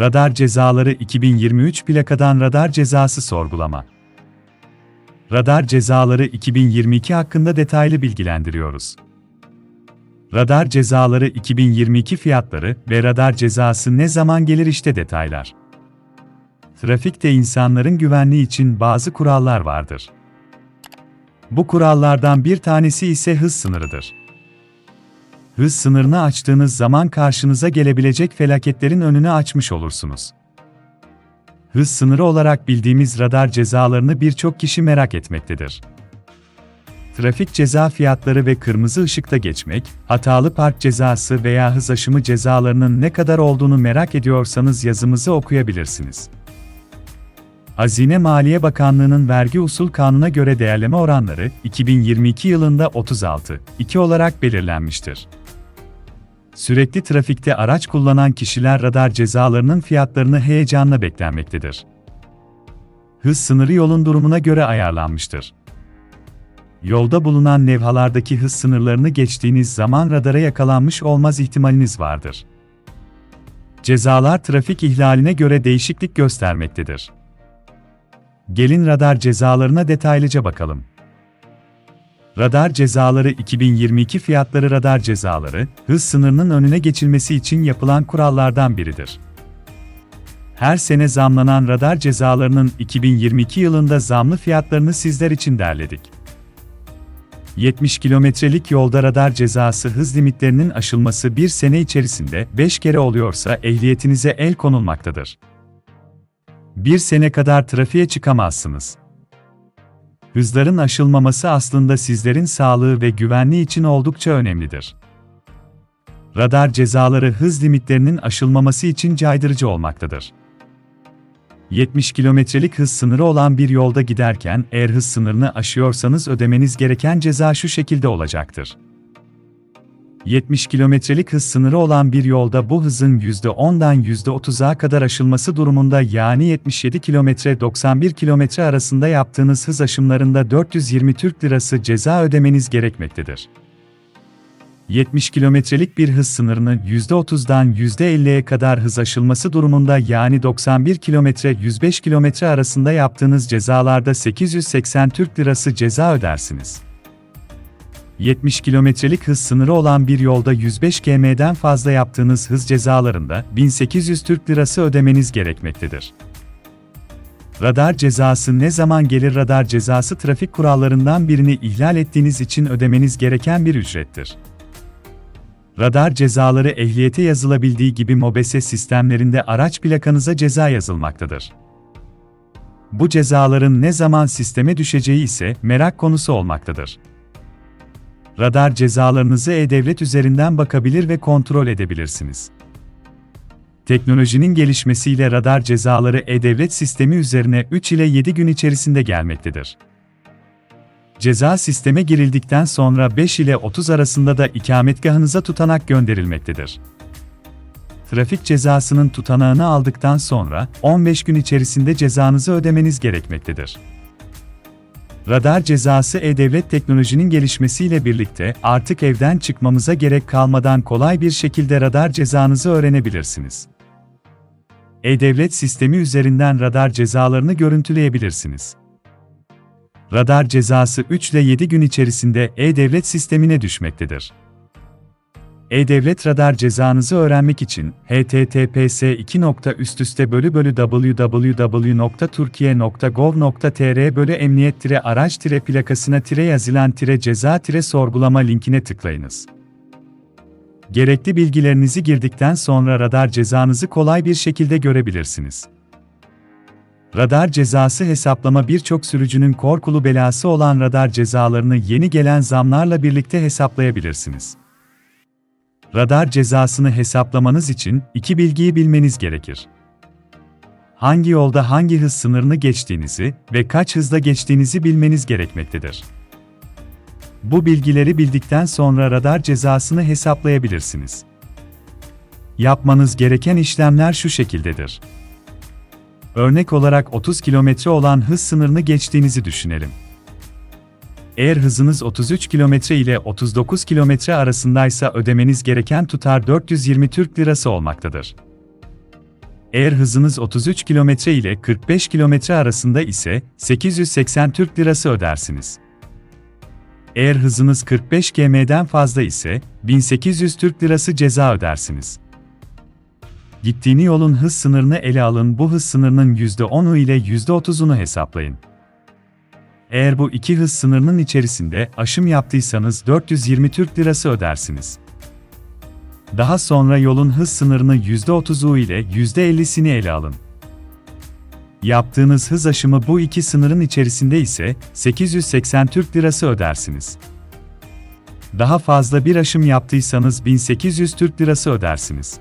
Radar cezaları 2023 plakadan radar cezası sorgulama. Radar cezaları 2022 hakkında detaylı bilgilendiriyoruz. Radar cezaları 2022 fiyatları ve radar cezası ne zaman gelir işte detaylar. Trafikte insanların güvenliği için bazı kurallar vardır. Bu kurallardan bir tanesi ise hız sınırıdır. Hız sınırını açtığınız zaman karşınıza gelebilecek felaketlerin önünü açmış olursunuz. Hız sınırı olarak bildiğimiz radar cezalarını birçok kişi merak etmektedir. Trafik ceza fiyatları ve kırmızı ışıkta geçmek, hatalı park cezası veya hız aşımı cezalarının ne kadar olduğunu merak ediyorsanız yazımızı okuyabilirsiniz. Hazine Maliye Bakanlığı'nın vergi usul kanuna göre değerleme oranları 2022 yılında 36.2 olarak belirlenmiştir. Sürekli trafikte araç kullanan kişiler radar cezalarının fiyatlarını heyecanla beklenmektedir. Hız sınırı yolun durumuna göre ayarlanmıştır. Yolda bulunan levhalardaki hız sınırlarını geçtiğiniz zaman radara yakalanmış olmaz ihtimaliniz vardır. Cezalar trafik ihlaline göre değişiklik göstermektedir. Gelin radar cezalarına detaylıca bakalım. Radar cezaları 2022 fiyatları radar cezaları, hız sınırının önüne geçilmesi için yapılan kurallardan biridir. Her sene zamlanan radar cezalarının 2022 yılında zamlı fiyatlarını sizler için derledik. 70 kilometrelik yolda radar cezası hız limitlerinin aşılması bir sene içerisinde 5 kere oluyorsa ehliyetinize el konulmaktadır. Bir sene kadar trafiğe çıkamazsınız. Hızların aşılmaması aslında sizlerin sağlığı ve güvenliği için oldukça önemlidir. Radar cezaları hız limitlerinin aşılmaması için caydırıcı olmaktadır. 70 kilometrelik hız sınırı olan bir yolda giderken eğer hız sınırını aşıyorsanız ödemeniz gereken ceza şu şekilde olacaktır. 70 kilometrelik hız sınırı olan bir yolda bu hızın %10'dan %30'a kadar aşılması durumunda yani 77 kilometre 91 kilometre arasında yaptığınız hız aşımlarında 420 Türk Lirası ceza ödemeniz gerekmektedir. 70 kilometrelik bir hız sınırını %30'dan %50'ye kadar hız aşılması durumunda yani 91 kilometre 105 kilometre arasında yaptığınız cezalarda 880 Türk Lirası ceza ödersiniz. 70 kilometrelik hız sınırı olan bir yolda 105 km'den fazla yaptığınız hız cezalarında 1800 Türk Lirası ödemeniz gerekmektedir. Radar cezası ne zaman gelir? Radar cezası trafik kurallarından birini ihlal ettiğiniz için ödemeniz gereken bir ücrettir. Radar cezaları ehliyete yazılabildiği gibi MOBESE sistemlerinde araç plakanıza ceza yazılmaktadır. Bu cezaların ne zaman sisteme düşeceği ise merak konusu olmaktadır. Radar cezalarınızı e-devlet üzerinden bakabilir ve kontrol edebilirsiniz. Teknolojinin gelişmesiyle radar cezaları e-devlet sistemi üzerine 3 ile 7 gün içerisinde gelmektedir. Ceza sisteme girildikten sonra 5 ile 30 arasında da ikametgahınıza tutanak gönderilmektedir. Trafik cezasının tutanağını aldıktan sonra 15 gün içerisinde cezanızı ödemeniz gerekmektedir. Radar cezası e-devlet teknolojinin gelişmesiyle birlikte artık evden çıkmamıza gerek kalmadan kolay bir şekilde radar cezanızı öğrenebilirsiniz. E-devlet sistemi üzerinden radar cezalarını görüntüleyebilirsiniz. Radar cezası 3 ile 7 gün içerisinde e-devlet sistemine düşmektedir. E-Devlet radar cezanızı öğrenmek için https www.turkiye.gov.tr bölü emniyet araç plakasına yazılan ceza sorgulama linkine tıklayınız. Gerekli bilgilerinizi girdikten sonra radar cezanızı kolay bir şekilde görebilirsiniz. Radar cezası hesaplama birçok sürücünün korkulu belası olan radar cezalarını yeni gelen zamlarla birlikte hesaplayabilirsiniz. Radar cezasını hesaplamanız için iki bilgiyi bilmeniz gerekir. Hangi yolda hangi hız sınırını geçtiğinizi ve kaç hızda geçtiğinizi bilmeniz gerekmektedir. Bu bilgileri bildikten sonra radar cezasını hesaplayabilirsiniz. Yapmanız gereken işlemler şu şekildedir. Örnek olarak 30 kilometre olan hız sınırını geçtiğinizi düşünelim. Eğer hızınız 33 km ile 39 km arasındaysa ödemeniz gereken tutar 420 Türk Lirası olmaktadır. Eğer hızınız 33 km ile 45 km arasında ise 880 Türk Lirası ödersiniz. Eğer hızınız 45 km'den fazla ise 1800 Türk Lirası ceza ödersiniz. Gittiğini yolun hız sınırını ele alın bu hız sınırının %10'u ile %30'unu hesaplayın. Eğer bu iki hız sınırının içerisinde aşım yaptıysanız 420 Türk Lirası ödersiniz. Daha sonra yolun hız sınırını %30'u ile %50'sini ele alın. Yaptığınız hız aşımı bu iki sınırın içerisinde ise 880 Türk Lirası ödersiniz. Daha fazla bir aşım yaptıysanız 1800 Türk Lirası ödersiniz.